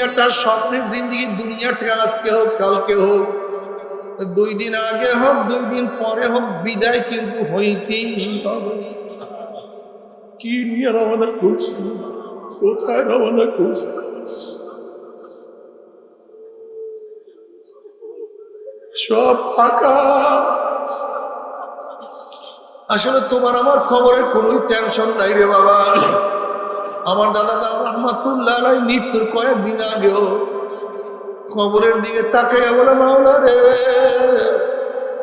দুনিয়াটা স্বপ্নের জিন্দিগি, দুনিয়া থেকে আজকে হোক, কালকে হোক, দুই দিন আগে হোক, দুই দিন পরে হোক, বিদায় কিন্তু হইতেই হবে। কি নিয়ে রওনা করছি? কোথায় রওনা করছি? সব ফাঁকা। আসলে তোমার আমার খবরের কোনো টেনশন নাই রে বাবা। আমার দাদা যা রহমাতুল্লাহ আলাই মৃত্যুর কয়েকদিন আগেও খবরের দিকে তাকাইয়া বলে, মাওলা রে,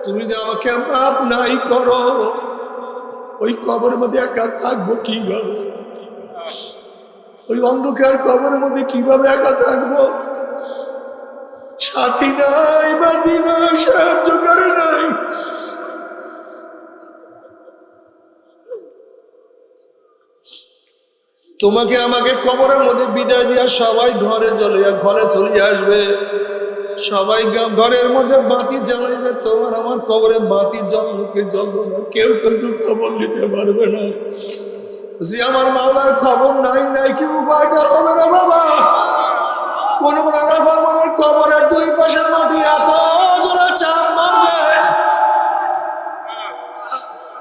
তুমি যে আমাকে মাপ নাই করো, ওই কবরের মধ্যে একা থাকব কীভাবে? ওই অন্ধকার কবরের মধ্যে কীভাবে একা থাকব? সাথী নাই বাদি নাই সাহায্য তোমাকে আমাকে কবরের মধ্যে বিদায় দিয়া সবাই ঘরে চলে ঘরে চলে আসবে। সবাই ঘরের মধ্যে বাতি জ্বালাইবে। তোমার আমার কবরে বাতি জ্বলবে জ্বলবে না? কেউ কিন্তু খবর নিতে পারবে না। আমার মাওলার খবর নাই নাই, কি উপায়টা হবে না বাবা? কোন কোন কবরের দুই পাশের মাটি এত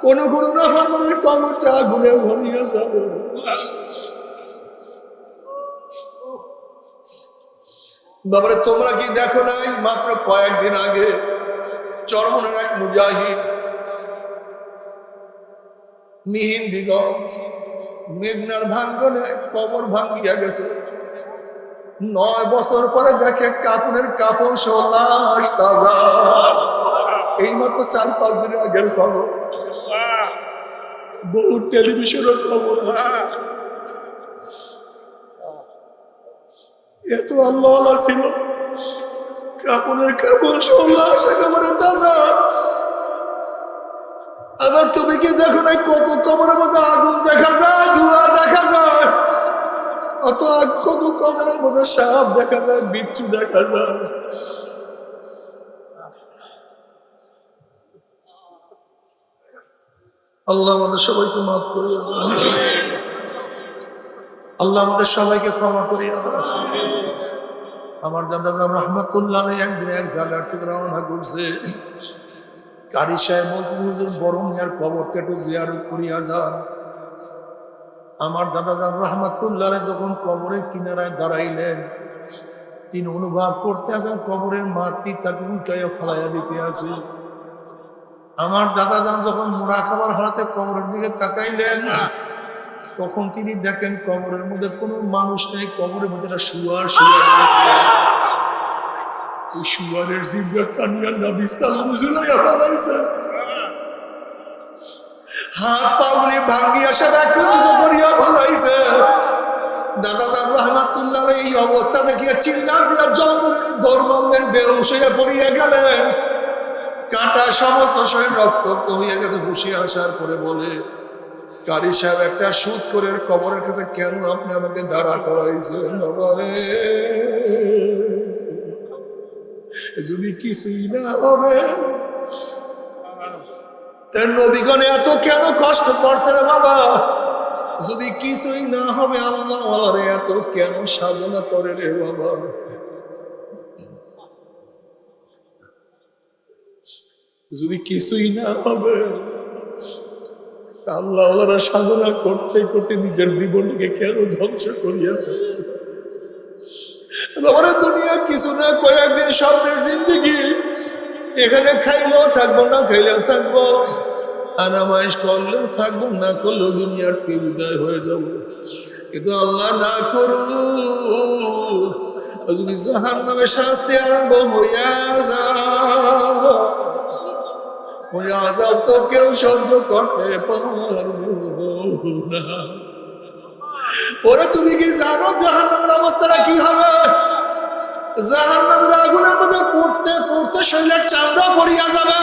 কোন কোন নাফরমানের কবরটা আগুনে ভরিয়ে যাবে। বাবারে, তোমরা কি দেখো নাই? মাত্র কয়েকদিন আগে চরমনের এক মুজাহিদ, মিহিন দিগজ, মেঘনার ভাঙ্গনে কবর ভাঙ্গিয়া গেছে। নয় বছর পরে দেখে কাপড়ের কাপড় সহ লাশ তাজা। এই মাত্র চার পাঁচ দিনের আগের খবর। বহু টেলিভিশনের খবর এত আল্লাহ ছিল। কাপড়ের কাপড় সহ লাশ একেবারে তাজা। আবার তুমি কি দেখো না কত কবরের মধ্যে আগুন দেখা যায়, ধোঁয়া দেখা যায়? অত কত কবরের মধ্যে সাপ দেখা যায়, বিচ্ছু দেখা যায়। আল্লাহ আমাদের সবাইকে মাফ করে আল্লাহ আমাদের সবাইকে ক্ষমা দাও। আমার দাদা সাহেব রহমতুল্লাহ একদিন এক জায়গার থেকে রওনা করছে। কারি সাহেব বলতে হুজুর, বড় মিয়ার কবরটা একটু জিয়ারত করিয়া যান। আমার দাদা যান রহমাতুল্লাহ যখন কবরের কিনারায় দাঁড়াইলেন, তিনি অনুভব করতে আছেন কবরের মাটি তাকে উল্টাইয়া ফেলাইয়া দিতে আছে। আমার দাদা যান যখন মোড়া খাবার হারাতে কবরের দিকে তাকাইলেন তখন তিনি দেখেন কবরের মধ্যে কোনো মানুষ নেই কবরের মধ্যে শুয়ার শুয়ার ওই শুয়ারের জিব্বা কানিয়া নাবিস্তান বুঝুলাইয়া ফেলাইছে। হাত পাগুলি ভাঙ্গিয়া সব একত্রিত করিয়া ফেলাইছে। দাদা রহমাতুল্লাহ এই অবস্থা দেখিয়া চিন্তা দিয়া জঙ্গলের বেহুশ হইয়া পড়িয়া গেলেন। শরীর রক্তাক্ত হইয়া গেছে হুশে আসার পরে বলে, কারি সাহেব, একটা সুদ করে কবরের কাছে কেন আপনি আমাকে দাঁড়া করাইছেন বাবা যদি কিছুই না হবে নবীগণে এত কেন কষ্ট করছে রে বাবা? যদি কিছুই না হবে আল্লাহ এত কেন সাধনা করে রে বাবা? যদি কিছুই না হবে, আল্লাহ আল্লাহরা সাধনা করতে করতে নিজের জীবনটাকে কেন ধ্বংস করিয়া? দুনিয়া কিছু না কয়েকদিন এখানে খাইলেও থাকব, না খাইলেও থাকব। করলেও থাকব, না করলেও দুনিয়ার বিদায় হয়ে যাব। কিন্তু আল্লাহ না করু যদি জাহান নামে শাস্তি আরম্ভ হইয়া যা ওই আজাব তো কেউ সহ্য করতে পারব না। ওরে তুমি কি জানো জাহান অবস্থাটা কি হবে? জাহান নামের আগুনের মধ্যে পড়তে পড়তে শরীরের চামড়া পড়িয়া যাবে।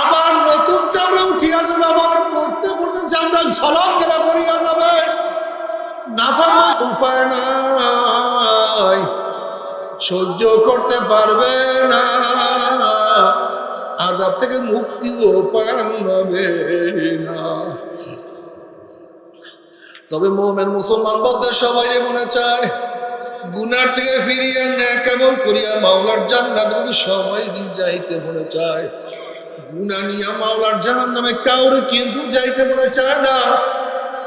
আবার নতুন চামড়া উঠিয়া যাবে, আবার পড়তে পড়তে চামড়া ঝলক করে পড়িয়া যাবে। না পারবে উপায় নাই। সহ্য করতে পারবে না। আজাব থেকে মুক্তিও পাবে না। তবে মোমের মুসলমান বলতে সবাই মনে চায়, গুনার থেকে ফিরিয়া না কেমন করিয়া মাওলার জান্নাত আমি সবাই যাইতে মনে চায়। গুনা নিয়া মাওলার জাহান নামে কাউরে কিন্তু যাইতে মনে চায় না।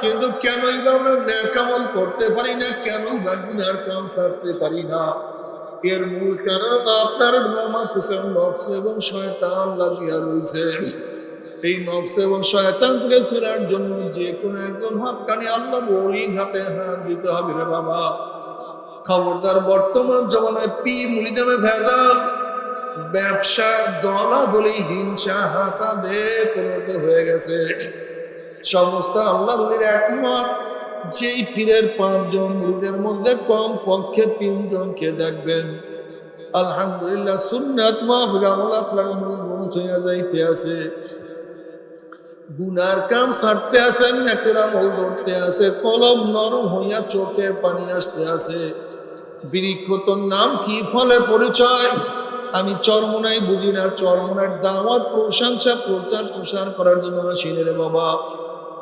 কিন্তু কেনই বা আমরা ন্যাকামল করতে পারি না, কেনই বা গুনার কাম সারতে পারি না। এর মূল কারণ আপনার নামা হুসেন নফস এবং শয়তান লাগিয়া রয়েছে এই নফস এবং শয়তান থেকে ফেরার জন্য যে কোনো একজন হাতকানি আল্লাহ বলি হাতে হাত দিতে হবে রে বাবা। খবরদার বর্তমান জমানায় পি মুড়িদামে ভেজাল ব্যবসা দলাদলি, হিংসা, হাসাদে পরিণত হয়ে গেছে। সমস্ত আল্লাহ একমত যেই পীরের পাঁচজন মুরিদের মধ্যে কম পক্ষে তিনজনকে দেখবেন। আলহামদুলিল্লাহ, সুন্নাত মাহফিল আমল আপনার মজবুত হইয়া যাইতে আছে। গুনার কাম ছাড়তে আছে, নাকের আমল ধরতে আছে, কলম নরম হইয়া চোখে পানি আসতে আছে। বৃক্ষ তোর নাম কি ফলে পরিচয়? আমি চরমনাই বুঝি না, চরমনার দাওয়াত প্রশংসা প্রচার প্রসার করার জন্য আসিনি রে বাবা।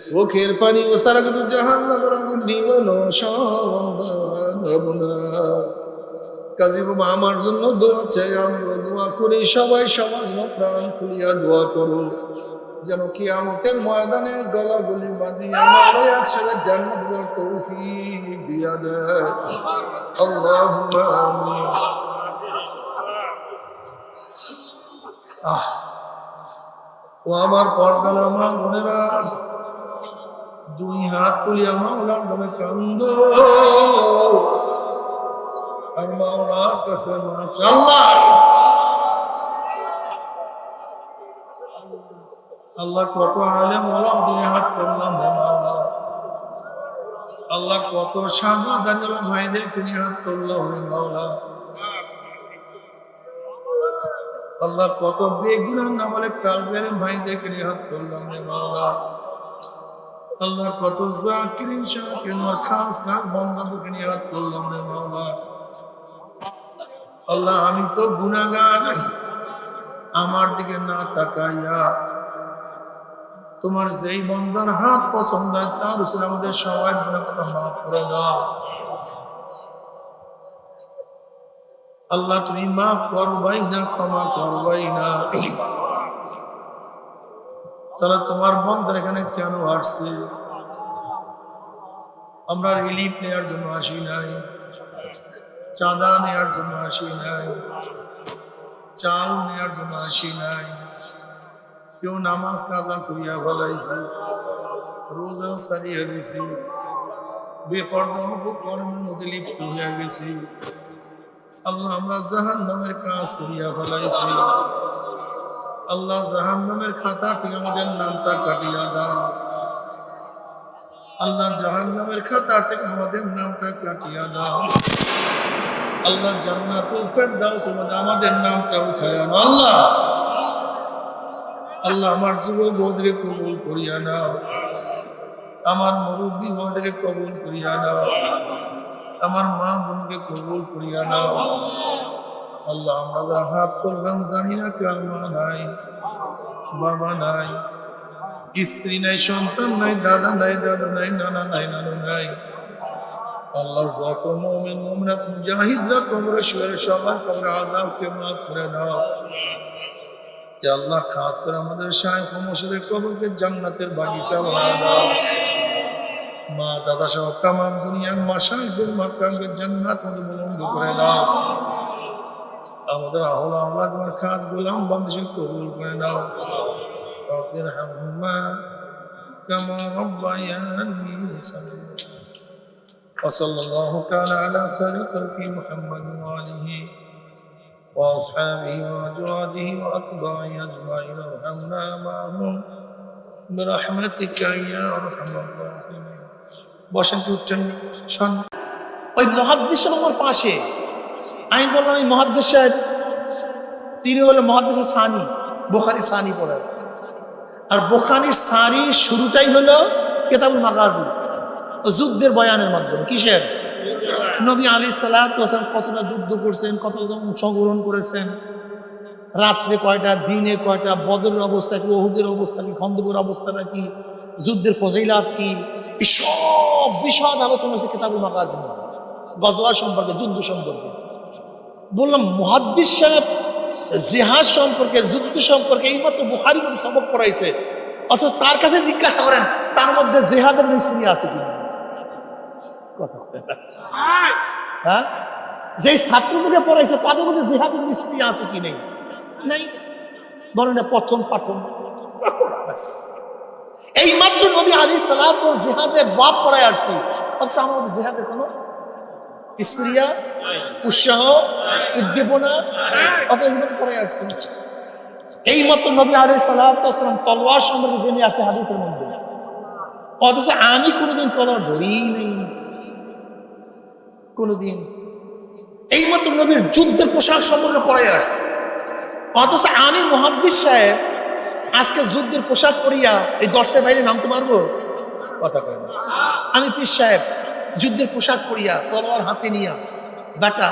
চোখের পানি ও সারা কিন্তু জাহান নামের আগুন নিবানো কাজী বাবা, আমার জন্য দোয়া চাই, আমরা দোয়া করি, সবাই সবার জন্য প্রাণ খুলিয়া দোয়া করো যেন কি আমতের ময়দানে গলাগলি বাঁধিয়ে আমরা একসাথে জান্নাত দিয়া দেয়। আহ, ও আমার পর্দার আমার বোনেরা দুই হাত তুলিয়া মাওলার নামে কান্দ। আর মাওলার কাছে মাছ আল্লাহ! কত আলেম ওলাম তুমি হাত করলাম আল্লাহ কত ভাইদের তিনি হাত করলাম হে মাওলা। আল্লাহ কত বেগুনার নামলে কালবের ভাইদেরকে নিয়ে হাত করলাম রে মাওলা। আল্লাহ কত জাকিরিন শাহকে আমার খাস খাস বন্ধুকে নিয়ে করলাম রে মাওলা। আল্লাহ, আমি তো গুনাগার আমার দিকে না তাকাইয়া তোমার যেই বন্দার হাত পছন্দ হয়, তার উপরে আমাদের সবাই গুণা কথা মাফ করে দাও। আল্লাহ, তুমি মাফ করবাই না, ক্ষমা করবাই না। তারা তোমার বন্ধের এখানে কেন আসছে? আমরা রিলিফ নেওয়ার জন্য আসি নাই। চাঁদা নেওয়ার জন্য আসি নাই। চাল নেওয়ার জন্য আসি নাই। কেউ নামাজ কাজা করিয়া বলাইছি রোজা সারিয়া দিছি। বেপর্দা কর্মের মধ্যে লিপ্ত হইয়া গেছি। আল্লাহ আমরা জাহান নামের কাজ করিয়া ফেলাইছি। আল্লাহ জাহান নামের খাতা থেকে আমাদের নামটা কাটিয়া দাও। আল্লাহ জাহান নামের খাতা থেকে আমাদের নামটা কাটিয়া দাও। আল্লাহ জান্নাতুল ফেরদাউস মধ্যে আমাদের নামটা উঠায় আনো। আল্লাহ আল্লাহ আমার যুবক বৌদের কবুল করিয়া নাও। আমার মুরব্বী বৌদের কবুল করিয়া নাও। আমার মা বোনকে কবুল করিয়া নাও। আল্লাহ, আমরা যারা হাত করলাম জানি না মা নাই, বাবা নাই, স্ত্রী নাই, সন্তান নাই, দাদা নাই দাদা নাই, নানা নাই, নানু নাই। আল্লাহ যত মোমেন মোমনাত মুজাহিদরা কবরে শুয়ে সবার কবরে আজাবকে মাফ করে দাও। আল্লাহ, খাস করে আমাদের শাহেখ মসজিদের কবরকে জান্নাতের বাগিচা বানা দাও। মা, দাদা সহ তামাম দুনিয়ার মাসাইদের মাকামকে জান্নাত মধ্যে বুলন্দ করে দাও। আমাদের আহল আমরা তোমার খাস গোলাম বান্ধব কবুল করে দাও রব্বির হাম্মা কামা রব্বায়ানি সাগীরা وصلى الله تعالى على خير خلق محمد وآله وأصحابه وأزواجه وأتباعه أجمعين وارحمنا معهم برحمتك يا أرحم الراحمين বসেন কি উঠছেন শোন ওই মহাদ্দেশ আমার পাশে আমি বললাম, এই মহাদ্দেশ সাহেব তিনি হলো মহাদ্দেশের সানি বোখারি সানি পড়ার আর বোখানির সানির শুরুটাই হলো কেতাবুল মাগাজি যুদ্ধের বয়ানের মাধ্যমে। কিসের? নবী আলী সালাম কতটা যুদ্ধ করছেন, কত অংশগ্রহণ করেছেন? রাত্রে কয়টা, দিনে কয়টা বদলের অবস্থা কি, ওহুদের অবস্থা কি, খন্দকের অবস্থাটা কি যুদ্ধের ফজিলাত কি? সব বিশদ আলোচনা হচ্ছে কেতাবুল মাগাজি গজওয়া সম্পর্কে, যুদ্ধ সম্পর্কে। বললাম, মহাদ্দিস সাহেব জেহাজ সম্পর্কে, যুদ্ধ সম্পর্কে এইমাত্র মধ্যে সবক পড়াইছে। অথচ তার কাছে জিজ্ঞাসা করেন, তার মধ্যে জেহাদের মিস্ত্রি আছে কিনা হ্যাঁ? যে ছাত্রদেরকে পড়াইছে, তাদের মধ্যে জেহাদের মিস্ত্রি আছে কি নেই? নাই। বরং প্রথম পাঠন। এই মাত্র নবী আলী সালাত জেহাদের বাপ পড়ায় আসছি। অথচ আমার জেহাদের কোনো স্প্রিয়া উৎসাহ, উদ্দীপনা এগুলো পরে আসছে এই মতো নবী আলী সাল্লাম তলোয়ার সম্পর্কে জেনে আসছে হাদিসের মধ্যে। অথচ আমি কোনোদিন তলোয়ার ধরিই নেই। কোনোদিন। এই মতো নবীর যুদ্ধের পোশাক সম্পর্কে পরে আসছে। অথচ আমি মহাদ্দিস সাহেব আজকে যুদ্ধের পোশাক পরিয়া এই দর্শের বাইরে নামতে পারব? কথা কয় আমি পীর সাহেব, যুদ্ধের পোশাক পরিয়া তলোয়ার হাতে নিয়া বেটা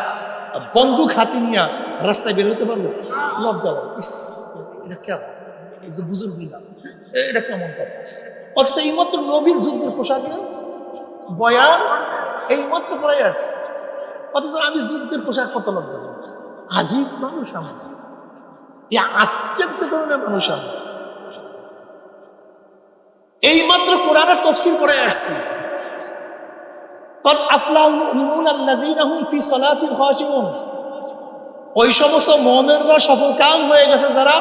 বন্দুক হাতে নিয়া রাস্তায় বের হতে পারব লজ্জা ইস, এটা কেমন? এই না। এটা কেমন কথা? অথচ এইমাত্র নবীর যুদ্ধের পোশাকে বয়ান এইমাত্র পড়াই আছে। অথচ আমি যুদ্ধের পোশাক কত লজ্জা আজীব মানুষ এই আশ্চর্য ধরনের মানুষ আমি। এইমাত্র কোরআনের তফসিল পড়ে আসছি। কত আফলাহ মুমিনুন আল্লাযীনাহুম ফি সলাতিন খাশিউন ওই সমস্ত মমেনরা সফল হয়ে গেছে যারা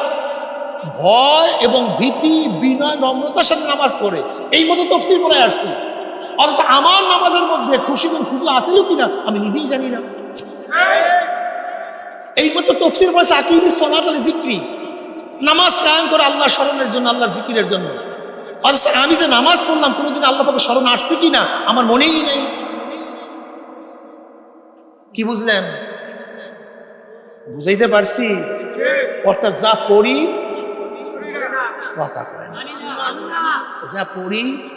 ভয় এবং ভীতি, বিনয়, নম্রতার সাথে নামাজ পড়ে। এই মতো তফসির মনে আসছি। অথচ আমার নামাজের মধ্যে খুশি এবং খুশি আসেই কিনা আমি নিজেই জানি না। এই মতো তফসির বলেছে আকিমি সোনাত আলী জিক্রি। নামাজ কায়েম করে আল্লাহ স্মরণের জন্য, আল্লাহর জিকিরের জন্য। অথচ আমি যে নামাজ পড়লাম, কোনোদিন আল্লাহ পাকে স্মরণ আসছে কিনা, আমার মনেই নেই। কি বুঝলেন? বুঝাইতে পারছি? অর্থাৎ যা পড়ি, কথা কয় না। যা পড়ি,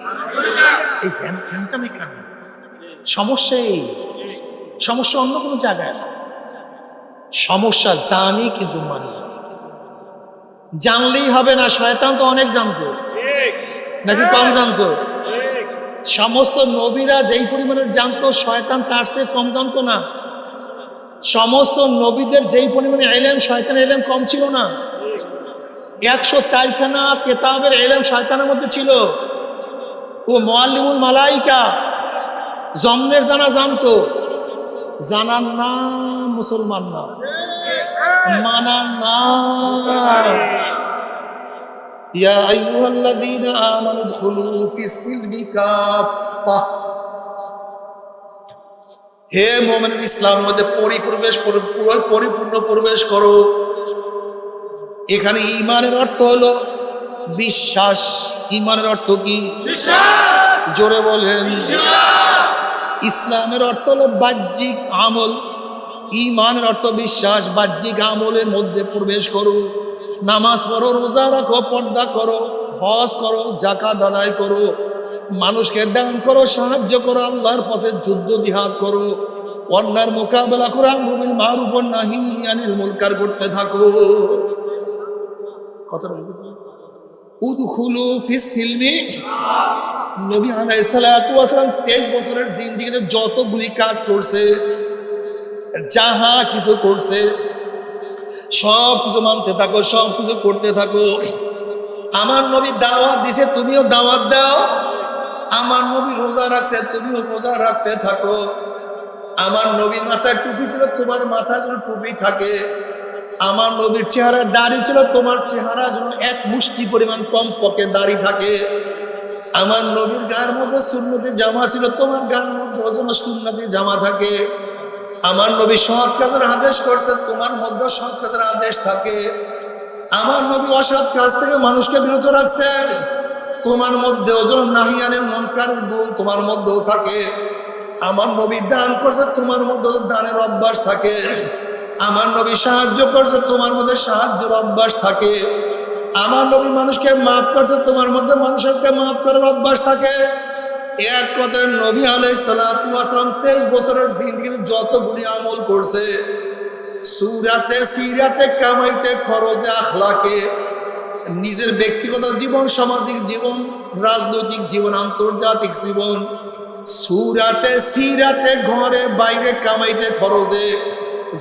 এই ফ্যান, ফ্যানচামে কেন? সমস্যা এই। সমস্যা অন্য কোনো জায়গায়। সমস্যা জানি কিন্তু মানি। জানলেই হবে না, শয়তান তো অনেক জানতো। নাকি কম জানতো? সমস্ত নবীরা যেই পরিমাণের জানতো, শয়তান তার চেয়ে কম জানতো না। সমস্ত নবীদের যেই পরিমাণে এলেম শয়তান এলেম কম ছিল না। একশো চারখানা কেতাবের এলেম শয়তানের মধ্যে ছিল। ও মোয়াল্লিমুল মালাইকা, জন্মের জানা জানতো। জানার না মুসলমান না। মানার না ইয়া আইয়ুহাল্লাযীনা আমানু দুখুলু ফিস-সিলমি কাফা হে মোমেন ইসলাম মধ্যে পরিপ্রবেশ পরিপূর্ণ প্রবেশ করো। এখানে ইমানের অর্থ হলো বিশ্বাস। ইমানের অর্থ কি? জোরে বলেন। ইসলামের অর্থ হলো বাহ্যিক আমল। ইমানের অর্থ বিশ্বাস। বাহ্যিক আমলের মধ্যে প্রবেশ করো। নামাজ পড়ো রোজা রাখো পর্দা করো হজ করো জাকাত আদায় করো। মানুষকে দান করো, সাহায্য করো, আল্লাহর পথে যুদ্ধ, জিহাদ করো। অন্যার মোকাবেলা করো আমরুবিল মারুফ উপর নাহি আনিল মুনকার করতে থাকো। পারলে? উদখুলু ফিস সিলমি। নবী আলাইহিস সালাতু ওয়াসালাম 23 বছরের জিন্দেগিতে যতগুলি কাজ করছে, যাহা কিছু করছে, সব কিছু মানতে থাকো, সব কিছু করতে থাকো। আমার নবী দাওয়াত দিছে, তুমিও দাওয়াত দাও। আমার নবী রোজা রাখছে, তুমিও রোজা রাখতে থাকো। আমার নবীর মাথায় টুপি ছিল, তোমার মাথায় যেন টুপি থাকে। আমার নবীর চেহারা দাড়ি ছিল, তোমার চেহারা যেন এক মুষ্টি পরিমাণ কম পকে দাড়ি থাকে। আমার নবীর গায়ের মধ্যে সুন্নতি জামা ছিল, তোমার গায়ের মধ্যে যেন সুন্নতি জামা থাকে। আমার নবী সৎ কাজের আদেশ করছে, তোমার মধ্যে সৎ কাজের আদেশ থাকে। আমার নবী অসৎ কাজ থেকে মানুষকে বিরত রাখছেন। তোমার মধ্যে ওজন নাহিয়ানের মনকারের গুণ তোমার মধ্যেও থাকে। আমার নবী দান করছে, তোমার মধ্যে দানের অভ্যাস থাকে। আমার নবী সাহায্য করছে, তোমার মধ্যে সাহায্যের অভ্যাস থাকে। আমার নবী মানুষকে মাফ করছে, তোমার মধ্যে মানুষকে মাফ করার অভ্যাস থাকে। এক কথায় নবী আলাই সালাম তেইশ বছরের জিন্দিগিতে যতগুলি আমল করছে, সুরাতে, সিরাতে কামাইতে খরচে, আখলাকে নিজের ব্যক্তিগত জীবন, সামাজিক জীবন, রাজনৈতিক জীবন, আন্তর্জাতিক জীবন, সুরাতে, সিরাতে, ঘরে, বাইরে কামাইতে খরচে,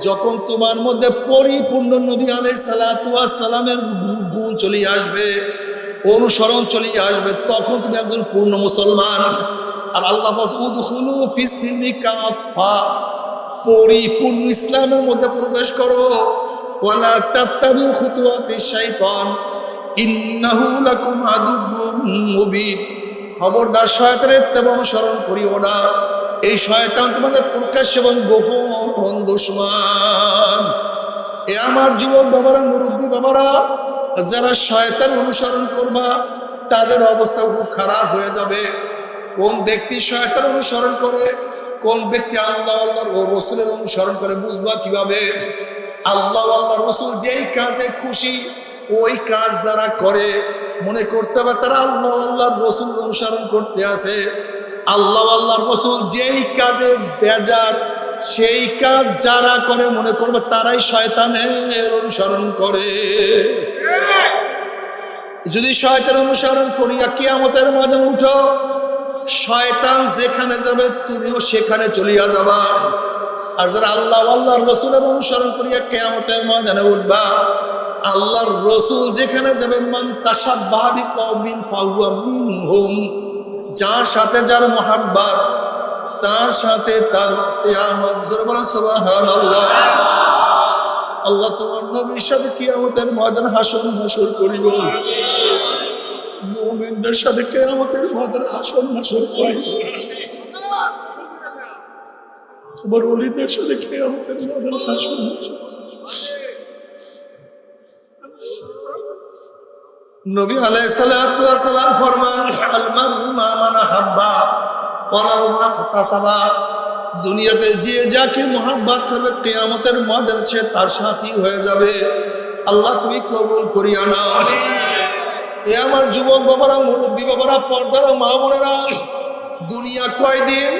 যখন তোমার মধ্যে পরিপূর্ণ নবী আলাই সালামের গুণ চলে আসবে, অনুসরণ চলে আসবে, তখন তুমি একজন পূর্ণ মুসলমান। আর আল্লাহ পরিপূর্ণ ইসলামের মধ্যে প্রবেশ করো। ওয়ালা খুতুওয়াতিশ শাইতান খবরদার শয়তানের ইত্তেবা অনুসরণ করিও না। এই শয়তান তোমাদের প্রকাশ্য এবং গোপন দুশ্মন। এ আমার যুবক বাবারা, মুরব্বী বাবারা, যারা শয়তান অনুসরণ করবা, তাদের অবস্থা খুব খারাপ হয়ে যাবে। কোন ব্যক্তি শয়তান অনুসরণ করে, কোন ব্যক্তি আল্লাহ আল্লাহর রসুলের অনুসরণ করে, বুঝবা কীভাবে? আল্লাহ আল্লাহ রসুল যেই কাজে খুশি ওই কাজ যারা করে, মনে করতে হবে তারা আল্লাহ আল্লাহর রসুল অনুসরণ করতে আছে। আল্লাহ আল্লাহর রসুল যেই কাজে বেজার, সেই কাজ যারা করে, মনে করবে তারাই শয়তানের অনুসরণ করে। যদি শয়তান অনুসরণ করিয়া কিয়ামতের মাঝে উঠো, শয়তান যেখানে যাবে, তুমিও সেখানে চলিয়া যাবা। আর যারা আল্লাহ আল্লাহর রসুলের অনুসরণ করিয়া কেয়ামতের ময়দানে উঠবা আল্লাহর রসুল যেখানে যাবে মান মিনহুম, যার সাথে যার মোহাব্বত, তার সাথে তার আল্লাহ তোমার নবীর সাথে কিয়ামতের ময়দান হাসন হাসর করিব মুমিনদের সাথে কেয়ামতের ময়দানে হাসন হাসর করিব তোমার অলিদের সাথে কেয়ামতের ময়দানে হাসন হাসর নবী ওয়াস ফরমান মান দুনিয়াতে যে যাকে মোহাব্বত করবে কিয়ামতের ময়দান সে তার সাথী হয়ে যাবে। আল্লাহ তুমি কবুল করিয়া নাও। এ আমার যুবক বাবারা, মুরব্বী বাবারা, পর্দারা মা বোনেরা, দুনিয়া কয়দিন